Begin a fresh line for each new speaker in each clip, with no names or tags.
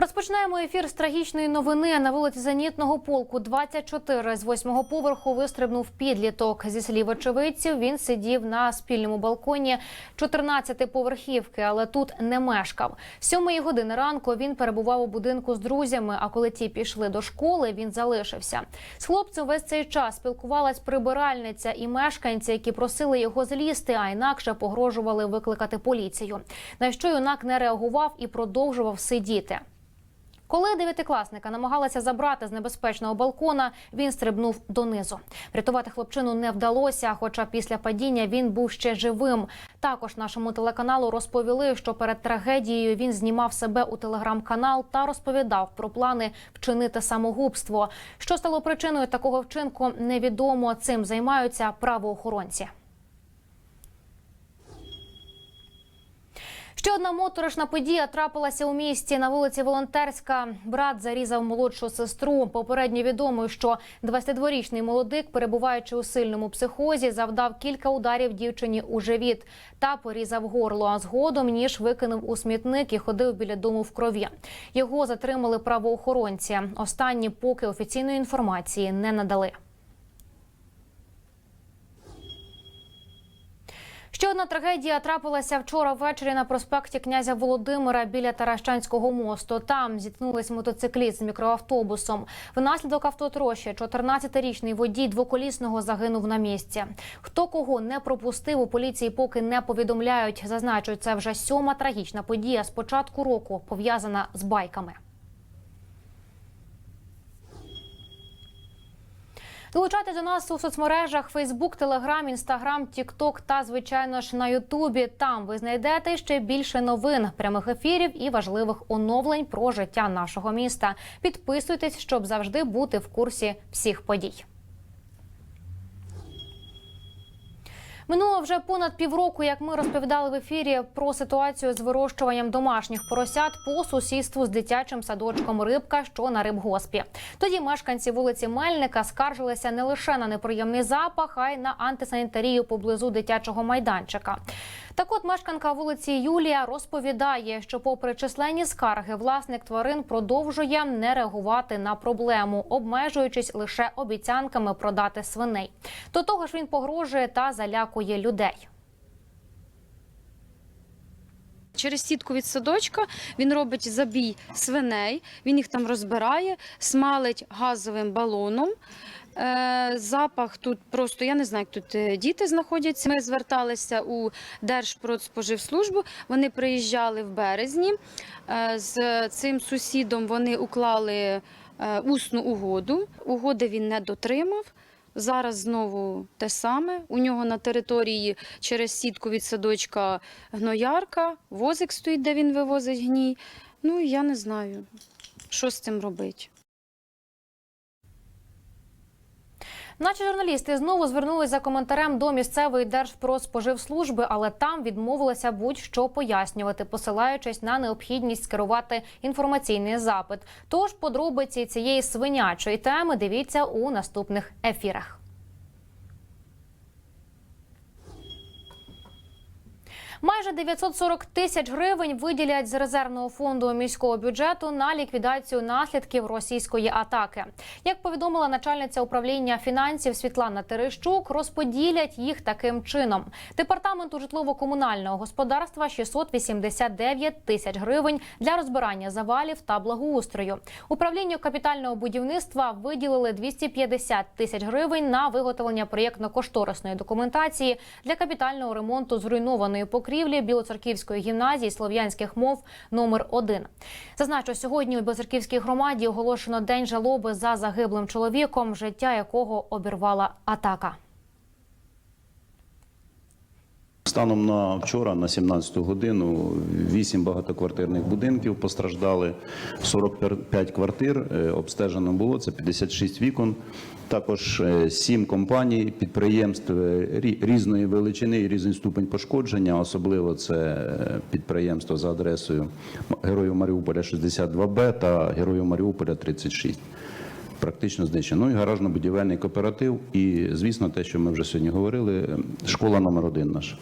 Розпочинаємо ефір з трагічної новини. На вулиці Зенітного полку 24 з восьмого поверху вистрибнув підліток. Зі слів очевидців, він сидів на спільному балконі 14-поверхівки, але тут не мешкав. Сьомої години ранку він перебував у будинку з друзями. А коли ті пішли до школи, він залишився. З хлопцем весь цей час спілкувалась прибиральниця і мешканці, які просили його злізти, а інакше погрожували викликати поліцію. На що юнак не реагував і продовжував сидіти. Коли дев'ятикласника намагалися забрати з небезпечного балкона, він стрибнув донизу. Врятувати хлопчину не вдалося, хоча після падіння він був ще живим. Також нашому телеканалу розповіли, що перед трагедією він знімав себе у телеграм-канал та розповідав про плани вчинити самогубство. Що стало причиною такого вчинку, невідомо. Цим займаються правоохоронці. Ще одна моторошна подія трапилася у місті на вулиці Волонтерська. Брат зарізав молодшу сестру. Попередньо відомо, що 22-річний молодик, перебуваючи у сильному психозі, завдав кілька ударів дівчині у живіт та порізав горло. А згодом ніж викинув у смітник і ходив біля дому в крові. Його затримали правоохоронці. Останні поки офіційної інформації не надали. Ще одна трагедія трапилася вчора ввечері на проспекті князя Володимира біля Таращанського мосту. Там зіткнулись мотоцикліст з мікроавтобусом. Внаслідок автотрощі 14-річний водій двоколісного загинув на місці. Хто кого не пропустив у поліції, поки не повідомляють. Зазначу, це вже сьома трагічна подія з початку року, пов'язана з байками. Долучайте до нас у соцмережах Facebook, Telegram, Instagram, TikTok та звичайно ж на Ютубі. Там ви знайдете ще більше новин, прямих ефірів і важливих оновлень про життя нашого міста. Підписуйтесь, щоб завжди бути в курсі всіх подій. Минуло вже понад півроку, як ми розповідали в ефірі про ситуацію з вирощуванням домашніх поросят по сусідству з дитячим садочком Рибка, що на рибгоспі. Тоді мешканці вулиці Мельника скаржилися не лише на неприємний запах, а й на антисанітарію поблизу дитячого майданчика. Так от мешканка вулиці Юлія розповідає, що, попри численні скарги, власник тварин продовжує не реагувати на проблему, обмежуючись лише обіцянками продати свиней. До того ж, він погрожує та залякує людей.
Через сітку від садочка він робить забій свиней, він їх там розбирає, смалить газовим балоном. Е, Запах тут просто я не знаю, як тут е, діти знаходяться. Ми зверталися у Держпродспоживслужбу. Вони приїжджали в березні. Е, З цим сусідом вони уклали усну угоду. Угоди він не дотримав. Зараз знову те саме. У нього на території через сітку від садочка гноярка, возик стоїть, де він вивозить гній. Ну я не знаю, що з цим робити.
Наші журналісти знову звернулися за коментарем до місцевої держпродспоживслужби, але там відмовилися будь-що пояснювати, посилаючись на необхідність скерувати інформаційний запит. Тож подробиці цієї свинячої теми дивіться у наступних ефірах. Майже 940 тисяч гривень виділять з резервного фонду міського бюджету на ліквідацію наслідків російської атаки. Як повідомила начальниця управління фінансів Світлана Терещук, розподілять їх таким чином: департаменту житлово-комунального господарства 689 тисяч гривень для розбирання завалів та благоустрою. Управлінню капітального будівництва виділили 250 тисяч гривень на виготовлення проєктно-кошторисної документації для капітального ремонту зруйнованої покрівлі Білоцерківської гімназії слов'янських мов номер 1 Зазначу, сьогодні у Білоцерківській громаді оголошено день жалоби за загиблим чоловіком, життя якого обірвала атака.
Станом на вчора, на 17 годину, 8 багатоквартирних будинків постраждали, 45 квартир е, обстежено було, це 56 вікон. Також 7 компаній, підприємств е, рі- різної величини і різний ступень пошкодження. Особливо це е, підприємство за адресою Героїв Маріуполя 62Б та Героїв Маріуполя 36 практично знищено. Ну і гаражно-будівельний кооператив. І, звісно, те, що ми вже сьогодні говорили, школа номер один наша.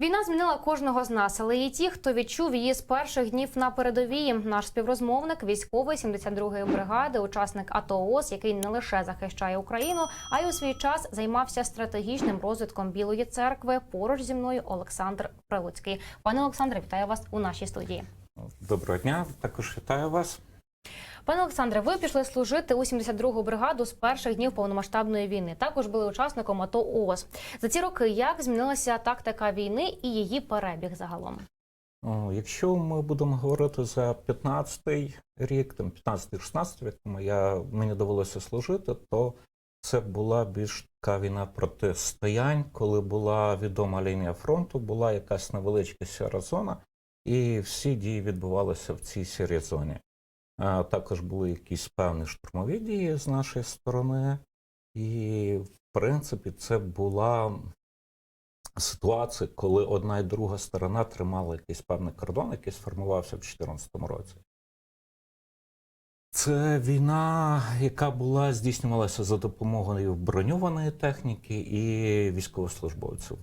Війна змінила кожного з нас, але і ті, хто відчув її з перших днів на передовій. Наш співрозмовник, військовий 72-ї бригади, учасник АТО ООС, який не лише захищає Україну, а й у свій час займався стратегічним розвитком Білої церкви. Поруч зі мною Олександр Прилуцький. Пане Олександре, вітаю вас у нашій студії.
Доброго дня, також вітаю вас.
Пане Олександре, ви пішли служити у 72-гу бригаду з перших днів повномасштабної війни. Також були учасником АТО ООС. За ці роки як змінилася тактика війни і її перебіг загалом?
Якщо ми будемо говорити за 15-й рік, там 15-16, в якому я мені довелося служити, то це була більш така війна протистоянь, коли була відома лінія фронту, була якась невеличка сіра зона, і всі дії відбувалися в цій сірій зоні. Також були якісь певні штурмові дії з нашої сторони, і в принципі це була ситуації, коли одна і друга сторона тримала якийсь певний кордон, який сформувався в 2014 році. Це війна, яка була здійснювалася за допомогою броньованої техніки і військовослужбовців.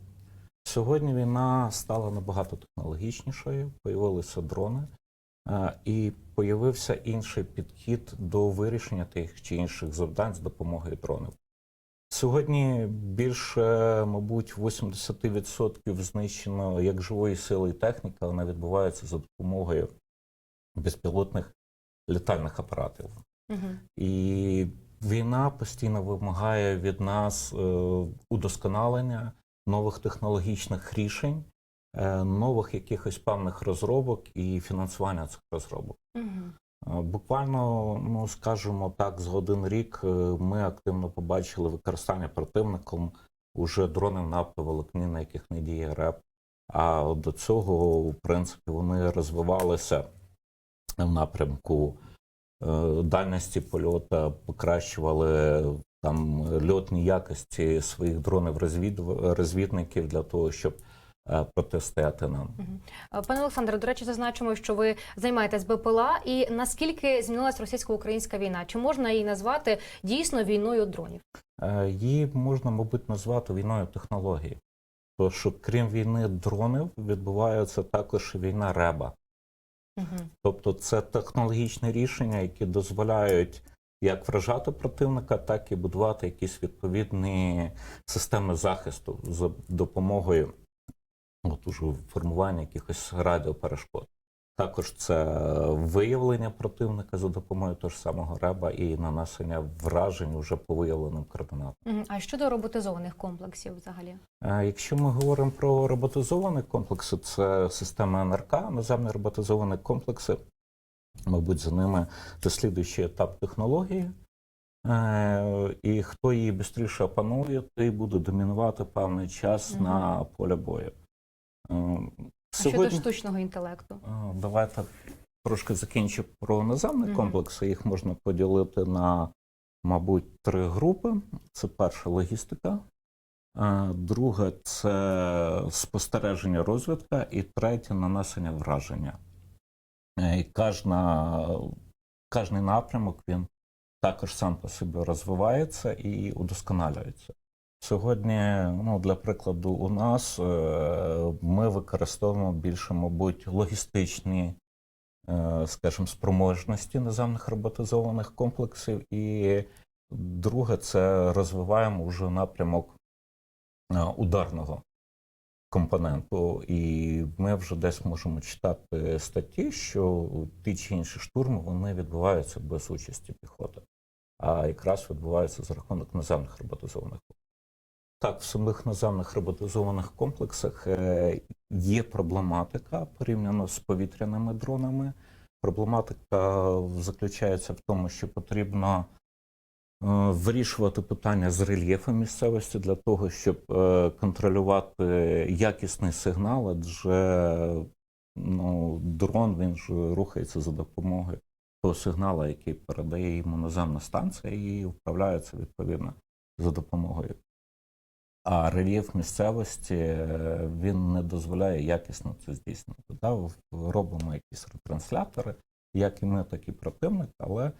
Сьогодні війна стала набагато технологічнішою, появилися дрони, і появився інший підхід до вирішення тих чи інших завдань з допомогою дронів. Сьогодні більше, мабуть, 80% знищено як живої сили і техніки, вона відбувається за допомогою безпілотних літальних апаратів.
Угу.
І війна постійно вимагає від нас е, удосконалення нових технологічних рішень, нових якихось певних розробок і фінансування цих розробок.
Угу.
Е, Буквально, ну скажімо так, за один рік е, ми активно побачили використання противником уже дронів на оптоволокні, на яких не діє РЕП. А до цього, в принципі, вони розвивалися в напрямку е, дальності польоту, покращували там льотні якості своїх дронів розвідників для того, щоб е, протистояти нам.
Е, Пане Олександре, до речі, зазначимо, що ви займаєтесь БПЛА. І наскільки змінилась російсько-українська війна? Чи можна її назвати дійсно війною дронів?
Е, Її можна, мабуть, назвати війною технологій. Тому що крім війни дронів, відбувається також війна реба.
Угу.
Тобто це технологічні рішення, які дозволяють як вражати противника, так і будувати якісь відповідні системи захисту за допомогою уже формування якихось радіоперешкод. Також це виявлення противника за допомогою того ж самого реба і нанесення вражень уже по виявленим координатам.
А щодо роботизованих комплексів взагалі?
Е, Якщо ми говоримо про роботизовані комплекси, це система НРК, наземні роботизовані комплекси. Мабуть, за ними це слідуючий етап технології. Е, І хто її швидше опанує, той буде домінувати певний час
Мгм.
на полі бою.
А щодо штучного інтелекту?
Давайте трошки закінчу про наземні
Мгм.
комплекси. Їх можна поділити на, мабуть, три групи. Це перша логістика, е, друге це спостереження розвідка, і третє нанесення враження. Е, І кожна, кожний напрямок він також сам по собі розвивається і удосконалюється. Сьогодні, ну, для прикладу, у нас е, ми використовуємо більше, мабуть, логістичні, е, скажімо, спроможності наземних роботизованих комплексів. І друге, це розвиваємо вже напрямок е, ударного компоненту. І ми вже десь можемо читати статті, що ті чи інші штурми вони відбуваються без участі піхоти, а якраз відбуваються за рахунок наземних роботизованих так, в самих наземних роботизованих комплексах е, є проблематика порівняно з повітряними дронами. Проблематика заключається в тому, що потрібно е, вирішувати питання з рельєфом місцевості для того, щоб е, контролювати якісний сигнал, адже ну, дрон він ж рухається за допомогою того сигналу, який передає йому наземна станція, і вправляється відповідно за допомогою а рельєф місцевості е, він не дозволяє якісно це здійснити. Да? Робимо якісь ретранслятори, як і ми, так і противник, але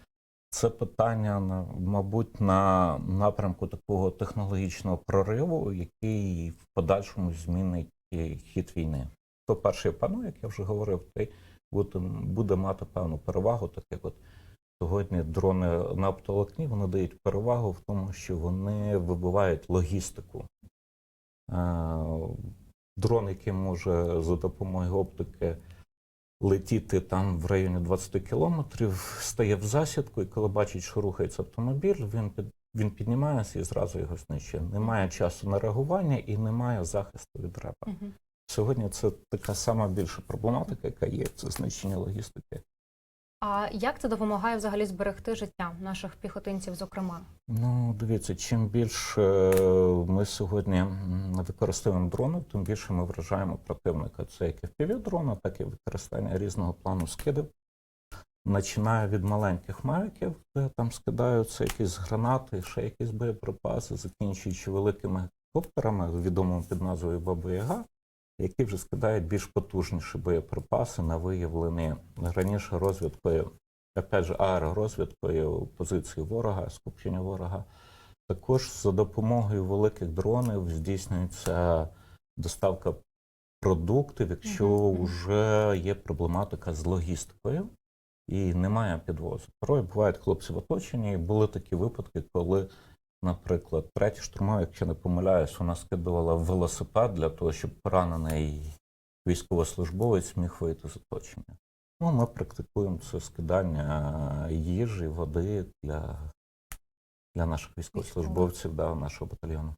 це питання, мабуть, на напрямку такого технологічного прориву, який в подальшому змінить хід війни. Хто перший панує, як я вже говорив, той буде мати певну перевагу, так як от сьогодні дрони на оптоволокні вони дають перевагу в тому, що вони вибивають логістику. Е, Дрон, який може за допомогою оптики летіти там в районі 20 кілометрів, стає в засідку, і коли бачить, що рухається автомобіль, він під він піднімається і зразу його знищує. Немає часу на реагування і немає захисту від репа. Сьогодні це така сама більша проблематика, яка є це знищення логістики.
А як це допомагає взагалі зберегти життя наших піхотинців, зокрема?
Ну, дивіться, чим більше ми сьогодні використовуємо дрони, тим більше ми вражаємо противника. Це як і впівдрона, так і використання різного плану скидів. Починає від маленьких мавіків, де там скидаються якісь гранати, ще якісь боєприпаси, закінчуючи великими коптерами, відомими під назвою Баба Яга, які вже скидають більш потужніші боєприпаси на виявлені раніше розвідкою опять же, аеророзвідкою позиції ворога, скупчення ворога. Також за допомогою великих дронів здійснюється доставка продуктів, якщо вже є проблематика з логістикою і немає підвозу. Порой бувають хлопці в оточенні, і були такі випадки, коли, наприклад, третя штурмова, якщо не помиляюсь, вона скидувала велосипед для того, щоб поранений військовослужбовець міг вийти з оточення. Ну, ми практикуємо це скидання їжі, води для, для наших військовослужбовців, да, нашого батальйону.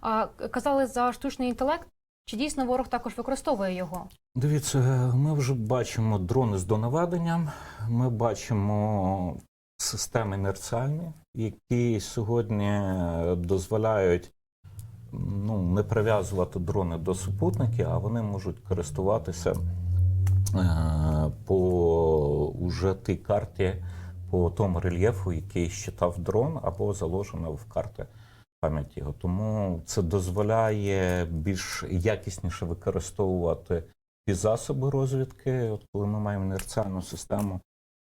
А казали за штучний інтелект. Чи дійсно ворог також використовує його?
Дивіться, ми вже бачимо дрони з донаведенням, ми бачимо системи інерціальні, які сьогодні дозволяють ну, не прив'язувати дрони до супутників, а вони можуть користуватися е, по уже тій карті, по тому рельєфу, який щитав дрон, або заложено в карти пам'яті його. Тому це дозволяє більш якісніше використовувати ті засоби розвідки, от коли ми маємо інерціальну систему,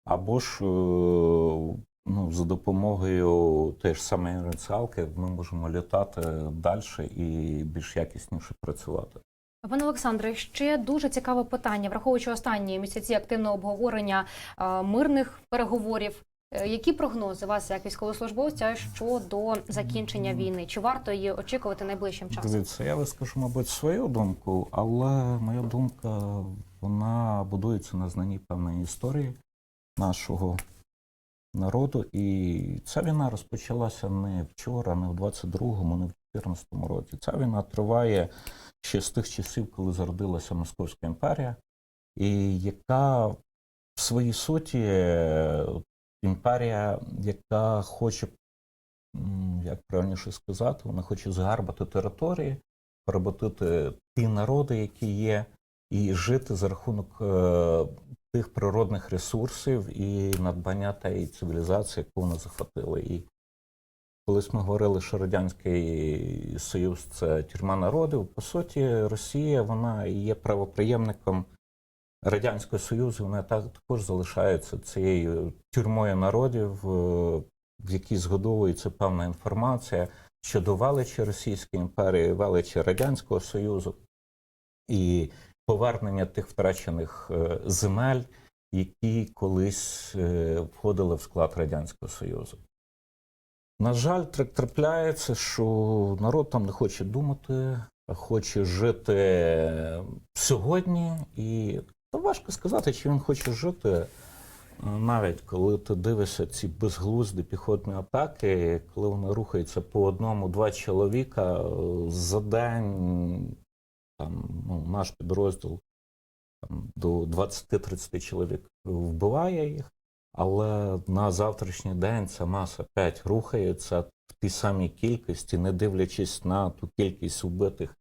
або ж е, ну, за допомогою тієї ж самої інерціалки ми можемо літати далі і більш якісніше працювати.
Пане Олександре, ще дуже цікаве питання, враховуючи останні місяці активного обговорення е, мирних переговорів. Е, Які прогнози вас як військовослужбовця щодо закінчення війни? Чи варто її очікувати найближчим часом?
Дивіться, я вискажу, мабуть, свою думку, але моя думка вона будується на знанні певної історії нашого народу. І ця війна розпочалася не вчора, не в 22-му, не в 14-му році. Ця війна триває ще з тих часів, коли зародилася Московська імперія, і яка в своїй суті е, імперія, яка хоче як правильніше сказати, вона хоче загарбати території, поработити ті народи, які є, і жити за рахунок е, тих природних ресурсів і надбання тієї цивілізації, яку вони захватили. І колись ми говорили, що Радянський Союз це тюрма народів. По суті, Росія вона є правоприємником Радянського Союзу, вона також залишається цією тюрмою народів, е, в якій згодовується певна інформація щодо величі Російської імперії, величі Радянського Союзу і повернення тих втрачених е, земель, які колись е, входили в склад Радянського Союзу. На жаль, трапляється, що народ там не хоче думати, а хоче жити сьогодні, і важко сказати, чи він хоче жити, навіть коли ти дивишся ці безглузді піхотні атаки, коли вони рухаються по одному-два чоловіка е, за день, там, ну, наш підрозділ там, до 20-30 чоловік вбиває їх. Але на завтрашній день ця маса 5 рухається в тій самій кількості, не дивлячись на ту кількість вбитих,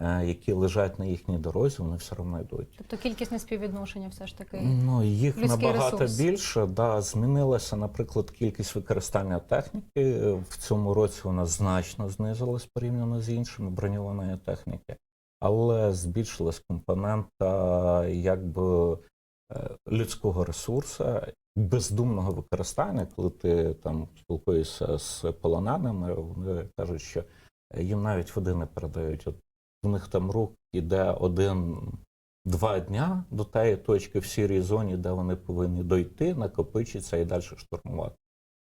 е, які лежать на їхній дорозі, вони все одно йдуть.
Тобто кількісне співвідношення все ж таки.
Ну, їх набагато
ресурс.
більше. Да, змінилася, наприклад, кількість використання техніки. В цьому році вона значно знизилась порівняно з іншими броньованої техніки, але збільшилась компонента якби е, людського ресурсу, бездумного використання, коли ти там спілкуєшся з полоненими, вони кажуть, що їм навіть води не передають. От в них там рух іде один-два дня до тієї точки в сірій зоні, де вони повинні дойти, накопичитися і далі штурмувати.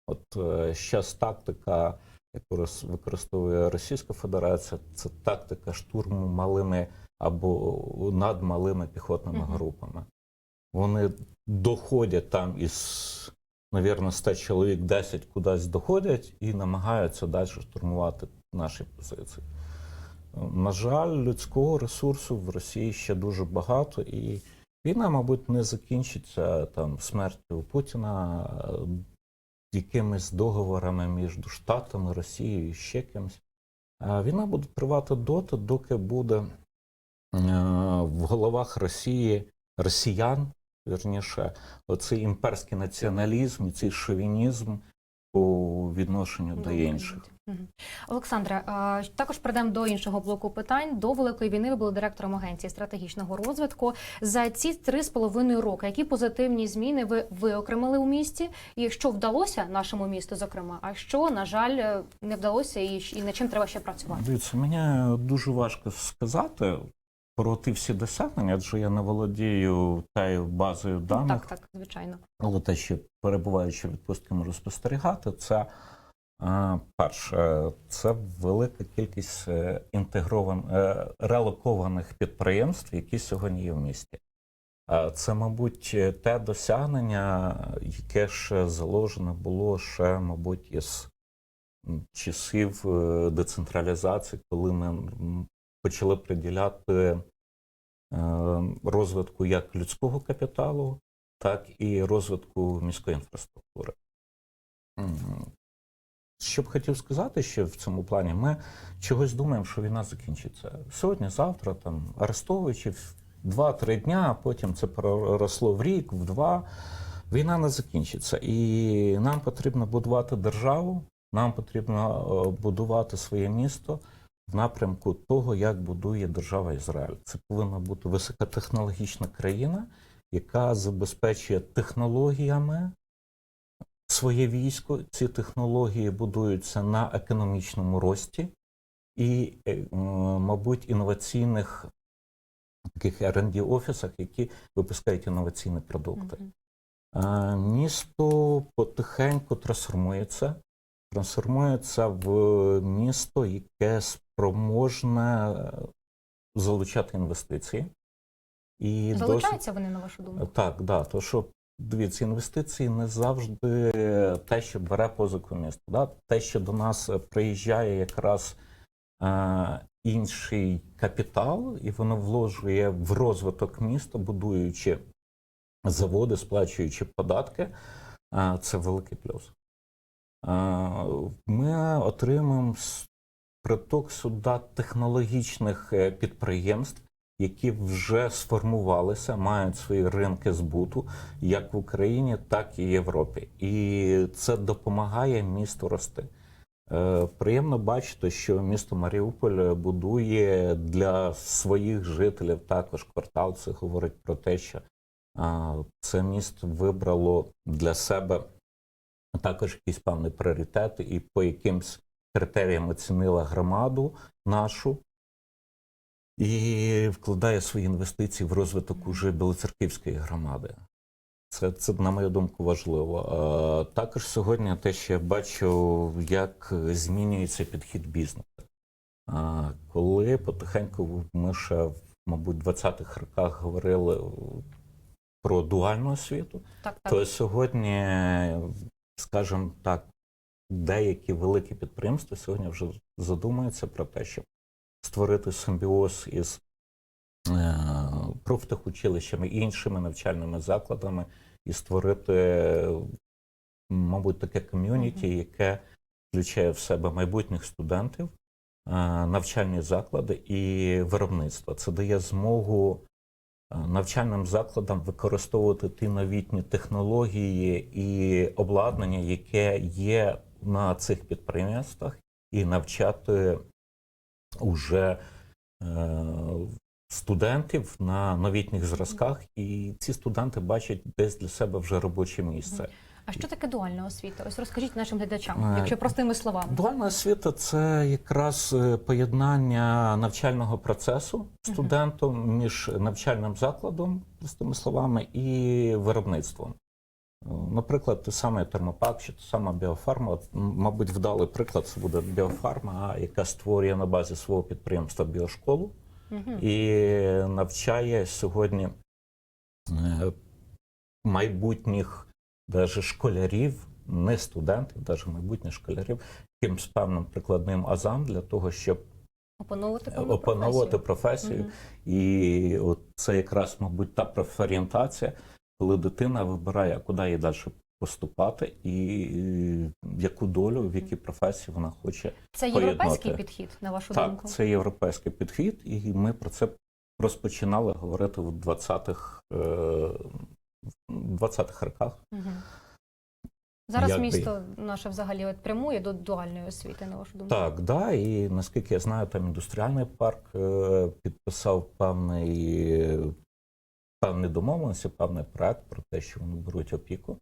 От е, щас тактика, яку використовує Російська Федерація, це тактика штурму малими або над малими піхотними групами. Вони доходять там із, навірно, 100 чоловік 10 кудись доходять і намагаються далі штурмувати наші позиції. На жаль, людського ресурсу в Росії ще дуже багато, і війна, мабуть, не закінчиться там смертю Путіна, якимись договорами між Штатами, Росією і ще кимось. Війна буде тривати доти, доки буде е, в головах Росії росіян, вірніше, оцей імперський націоналізм і цей шовінізм по відношенню до інших.
Мгм. Олександре, а, також перейдемо до іншого блоку питань. До великої війни ви були директором агенції стратегічного розвитку. За ці три з половиною роки, які позитивні зміни ви виокремили у місті, і що вдалося нашому місту, зокрема, а що на жаль не вдалося, і, і над чим треба ще працювати?
Дивіться, мені дуже важко сказати про ті всі досягнення, адже я не володію тією базою даних.
Так, так, звичайно.
Але те, що перебуваючи в відпустці, можу спостерігати, це перше, це велика кількість е, інтегрован, е, релокованих підприємств, які сьогодні є в місті. Е, Це, мабуть, те досягнення, яке ще заложено було ще, мабуть, із часів е, децентралізації, коли ми почали приділяти е, розвитку як людського капіталу, так і розвитку міської інфраструктури. Що б хотів сказати ще в цьому плані, ми чогось думаємо, що війна закінчиться сьогодні, завтра, там арестовуючи 2-3 дня, а потім це переросло в рік, в два. Війна не закінчиться. І нам потрібно будувати державу, нам потрібно е, будувати своє місто в напрямку того, як будує держава Ізраїль. Це повинна бути високотехнологічна країна, яка забезпечує технологіями своє військо. Ці технології будуються на економічному рості і, е, мабуть, інноваційних таких R&D офісах, які випускають інноваційні продукти.
Мгм.
Е, Місто потихеньку трансформується, трансформується в місто, яке спроможне залучати інвестиції. І досить-
Залучаються вони на вашу думку?
так, да, то що дивіться, інвестиції не завжди те, що бере позику місто. Да? Те, що до нас приїжджає якраз е, інший капітал, і воно вложує в розвиток міста, будуючи заводи, сплачуючи податки, е, це великий плюс. Е, ми отримаємо приток сюди технологічних е, підприємств, які вже сформувалися, мають свої ринки збуту як в Україні, так і в Європі. І це допомагає місту рости. Е, Приємно бачити, що місто Маріуполь будує для своїх жителів також квартал. Це говорить про те, що це місто вибрало для себе також якісь певні пріоритети, і по якимсь критеріям оцінила громаду нашу і вкладає свої інвестиції в розвиток уже Білоцерківської громади. Це, це, на мою думку, важливо. Також сьогодні те, що я бачу, як змінюється підхід бізнесу. Коли потихеньку ми ще, в, мабуть, 20-х роках говорили про дуальну освіту,
Так, так.
то сьогодні, скажімо так, деякі великі підприємства сьогодні вже задумуються про те, щоб створити симбіоз із е, профтехучилищами і іншими навчальними закладами і створити, мабуть, таке ком'юніті, яке включає в себе майбутніх студентів, е, навчальні заклади і виробництво. Це дає змогу е, навчальним закладам використовувати ті новітні технології і обладнання, яке є на цих підприємствах, і навчати уже е, студентів на новітніх зразках, і ці студенти бачать десь для себе вже робоче місце.
А що таке дуальна освіта? Ось розкажіть нашим глядачам,
Е,
якщо простими словами.
Дуальна освіта це якраз е, поєднання навчального процесу студентом між навчальним закладом, простими словами, і виробництвом. Е, Наприклад, той самий термопак чи та сама біофарма, мабуть, вдалий приклад це буде біофарма, яка створює на базі свого підприємства біошколу і навчає сьогодні е, майбутніх даже школярів, не студентів, навіть майбутніх школярів, якимсь певним прикладним азам для того, щоб
Опановувати
опановувати
професію.
професію. І от це якраз, мабуть, та профорієнтація, коли дитина вибирає, куди їй далі поступати, і е, яку долю, в якій професії вона хоче
Це європейський
поєднати.
підхід, на вашу
так,
думку?
це європейський підхід, і ми про це розпочинали говорити в 20-х, е, 20-х роках.
Мгм. Зараз
Якби-
місто наше взагалі от прямує до дуальної освіти, на вашу думку?
Так, да, і наскільки я знаю, там індустріальний парк е, підписав певний, певні домовленості, певний проект про те, що вони беруть опіку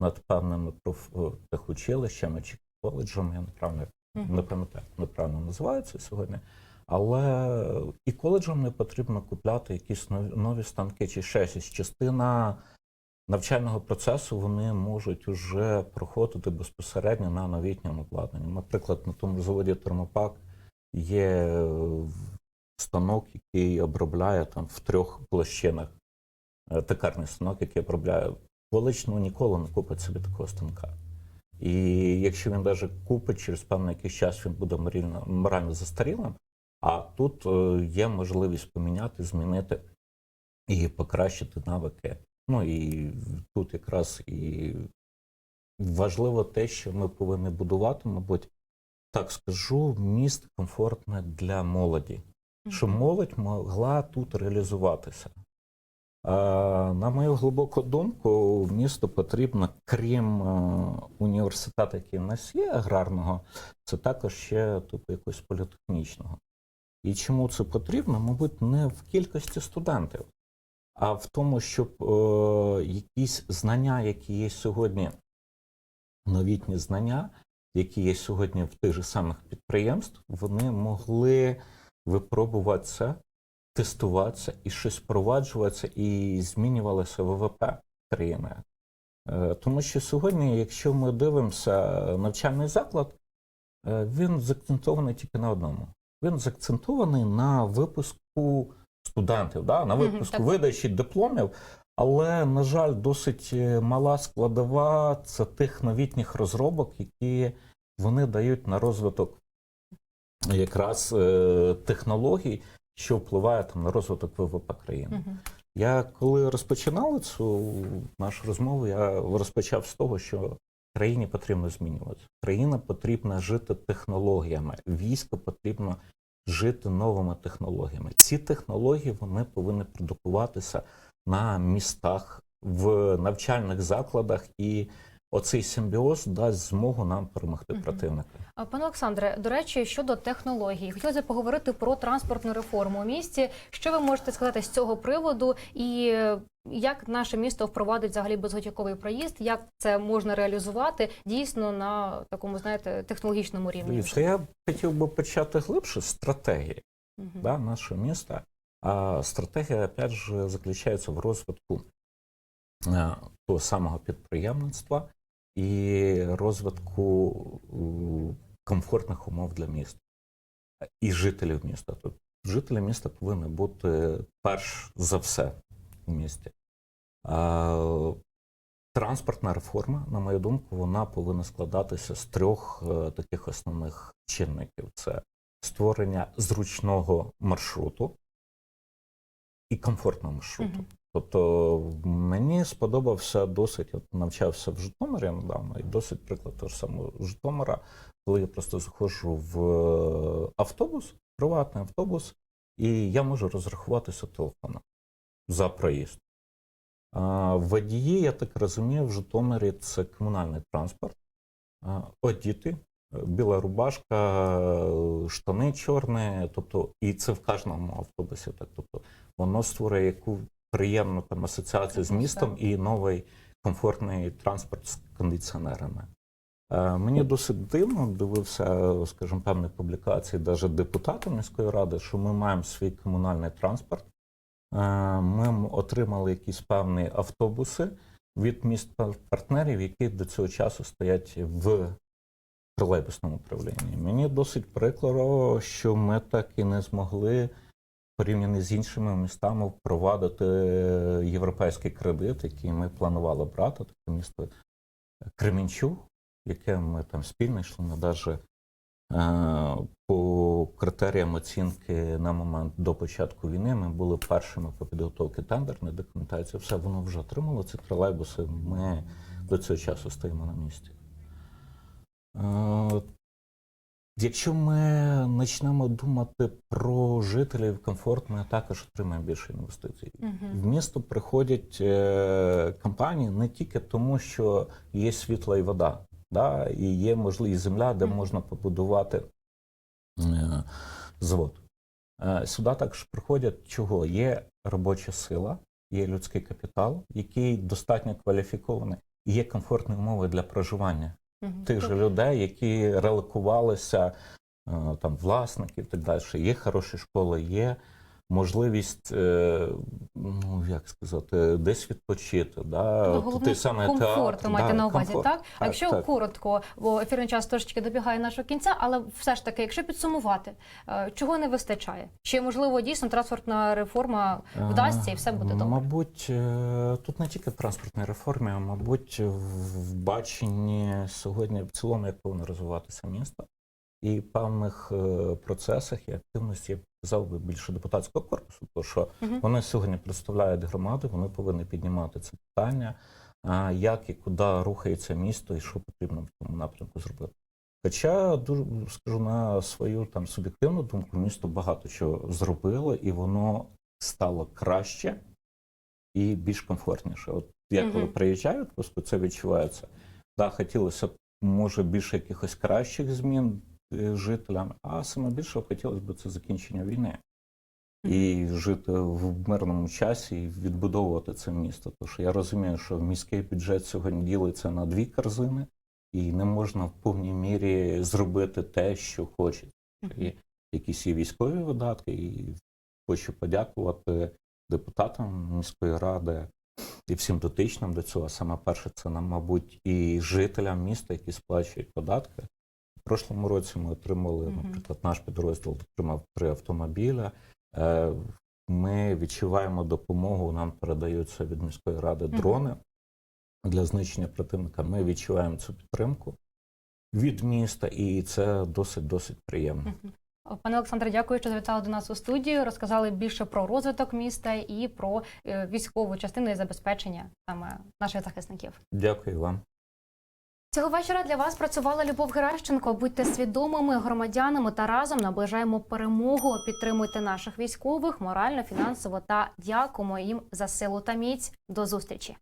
над певними проф- техучилищами чи коледжами, я неправильно
Мгм.
не пам'ятаю, неправильно називається сьогодні. Але і коледжам не потрібно купляти якісь нові, нові станки чи ще щось. Частина навчального процесу вони можуть уже проходити безпосередньо на новітньому обладнанні. Наприклад, на тому заводі Термопак є е, станок, який обробляє там в трьох площинах. Е, Токарний станок, який обробляє коледж, ну ніколи не купить собі такого станка. І якщо він навіть купить через певний якийсь час, він буде морально, морально застарілим. А тут е, є можливість поміняти, змінити і покращити навики. Ну і тут якраз і важливо те, що ми повинні будувати, мабуть, так скажу, міст комфортне для молоді, щоб молодь могла тут реалізуватися. На мою глибоку думку, місту потрібно, крім е, університету, який в нас є, аграрного, це також ще типу якогось політехнічного. І чому це потрібно? Мабуть, не в кількості студентів, а в тому, щоб е, якісь знання, які є сьогодні, новітні знання, які є сьогодні в тих же самих підприємств, вони могли випробуватися, тестуватися і щось впроваджуватися, і змінювалося ВВП країни. Е, Тому що сьогодні, якщо ми дивимося навчальний заклад, е, він закцентований тільки на одному. Він закцентований на випуску студентів, да? на випуску
так.
видачі дипломів. Але, на жаль, досить е, мала складова це тих новітніх розробок, які вони дають на розвиток якраз технологій, що впливає там на розвиток ВВП країни.
Мгм.
Я коли розпочинав цю нашу розмову, я розпочав з того, що країні потрібно змінюватися. Країна потрібна жити технологіями, військо потрібно жити новими технологіями. Ці технології вони повинні продукуватися на містах, в навчальних закладах, і оцей симбіоз дасть змогу нам перемогти
Мгм.
противника.
Пане Олександре, до речі, щодо технологій, хотілося поговорити про транспортну реформу у місті. Що ви можете сказати з цього приводу, і е, як наше місто впровадить взагалі безготівковий проїзд? Як це можна реалізувати дійсно на такому, знаєте, технологічному рівні?
Дивіться, я хотів би почати глибше стратегії.
Мгм.
да, нашего места. А стратегія, опять же, заключається в розвитку е, того самого підприємництва і розвитку комфортних умов для міста і жителів міста. Тобто жителі міста повинні бути перш за все в місті. Транспортна реформа, на мою думку, вона повинна складатися з трьох е, таких основних чинників: це створення зручного маршруту і комфортного маршруту. Тобто мені сподобався досить, от навчався в Житомирі недавно, і досить приклад того ж самого Житомира, коли я просто заходжу в е, автобус, приватний автобус, і я можу розрахуватися телефоном за проїзд. А, Водії, я так розумію, в Житомирі це комунальний транспорт. Одіти Біла рубашка, штани чорні, тобто, і це в кожному автобусі. Так, тобто, воно створює яку приємну там асоціацію з містом і новий комфортний транспорт з кондиціонерами. Е, Мені досить дивно дивився, скажімо, певні публікації навіть депутата міської ради, що ми маємо свій комунальний транспорт. Е, Ми отримали якісь певні автобуси від міст партнерів, які до цього часу стоять в тролейбусному управлінні. Мені досить прикро, що ми так і не змогли порівняно з іншими містами впровадити європейський кредит, який ми планували брати. Таке місто Кременчуг, яке ми там спільно йшли. Ми навіть е, по критеріям оцінки на момент до початку війни ми були першими по підготовці тендерної документації. Все воно вже отримало ці тролейбуси. Ми до цього часу стоїмо на місці. Якщо ми почнемо думати про жителів комфорт, ми також отримаємо більше інвестицій. В місто приходять е, компанії не тільки тому, що є світло і вода, да, і є можливість земля, де
Мгм.
можна побудувати е, завод. Е, сюди також приходять чого? Є робоча сила, є людський капітал, який достатньо кваліфікований, і є комфортні умови для проживання
Мгм.
тих же людей, які релокувалися, е, там власників і так далі. Є хороші школи, є можливість, е, ну як сказати, десь відпочити. Да?
Ну, Головне,
той самий
комфорту
театр,
маєте
да,
на увазі,
комфорт.
так? А якщо
так.
коротко, бо ефірний час трошечки добігає нашого кінця, але все ж таки, якщо підсумувати, е, чого не вистачає? Чи можливо дійсно транспортна реформа вдасться і все буде
Е,
добре?
Мабуть, е, тут не тільки в транспортній реформі, а мабуть, в баченні сьогодні в цілому, як повинно розвиватися місто, і певних е, процесах і активності, я б сказав би більше депутатського корпусу, тому що
Мгм.
вони сьогодні представляють громади, вони повинні піднімати це питання, як і куди рухається місто і що потрібно в цьому напрямку зробити. Хоча дуже скажу на свою там суб'єктивну думку, місто багато чого зробило, і воно стало краще і більш комфортніше. От я коли
Мгм.
приїжджаю, просто це відчувається. Да, хотілося б, може, більше якихось кращих змін жителям, а саме більше хотілося б це закінчення війни. І жити в мирному часі і відбудовувати це місто. Тому що я розумію, що міський бюджет сьогодні ділиться на дві корзини, і не можна в повній мірі зробити те, що хочеться. І якісь є військові видатки, і хочу подякувати депутатам міської ради і всім дотичним до цього. Саме перше, це нам, мабуть, і жителям міста, які сплачують податки. Прошлому році ми отримали, наприклад, наш підрозділ отримав три автомобіля. Е, Ми відчуваємо допомогу. Нам передаються від міської ради дрони для знищення противника. Ми відчуваємо цю підтримку від міста, і це досить досить приємно.
Пане Олександре, дякую, що завітали до нас у студію. Розказали більше про розвиток міста і про е, військову частину і забезпечення саме наших захисників.
Дякую вам.
Цього вечора для вас працювала Любов Геращенко. Будьте свідомими громадянами та разом наближаємо перемогу. Підтримуйте наших військових морально, фінансово та дякуємо їм за силу та міць. До зустрічі.